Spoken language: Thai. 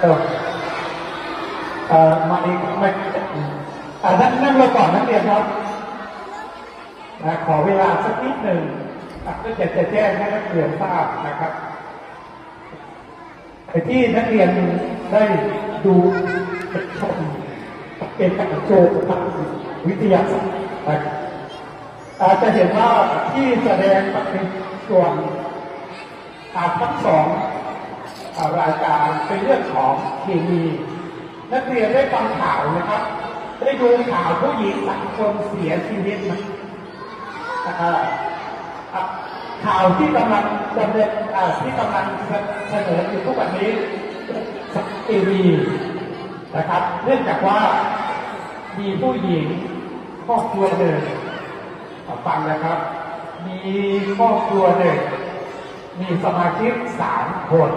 เอ่อมาอีกไม่อ่านั่งนั่งลงก่อนนักเรียนครับนะขอเวลาสักนิดหนึ่งอะก็จะจะแจ้งให้นักเรียนทราบนะครับไอ้ที่นักเรียนได้ดูชมเป็นการโชว์ทางวิทยาศาสตร์นะอาจจะเห็นว่าที่แสดงเป็นส่วนอาทั้งสอง รายการเป็นเรื่องของเคมีนักเรียนได้ฟังข่าวนะครับ ได้ดูข่าวผู้หญิงสามคนเสียชีวิตนะข่าวที่กำลังดำเนินที่กำลังเสนออยู่ทุกวันนี้สักเคมีนะครับ เนื่องจากว่ามีผู้หญิงครอบครัวหนึ่งฟังนะครับ มีครอบครัวหนึ่งมีสมาชิกสามคน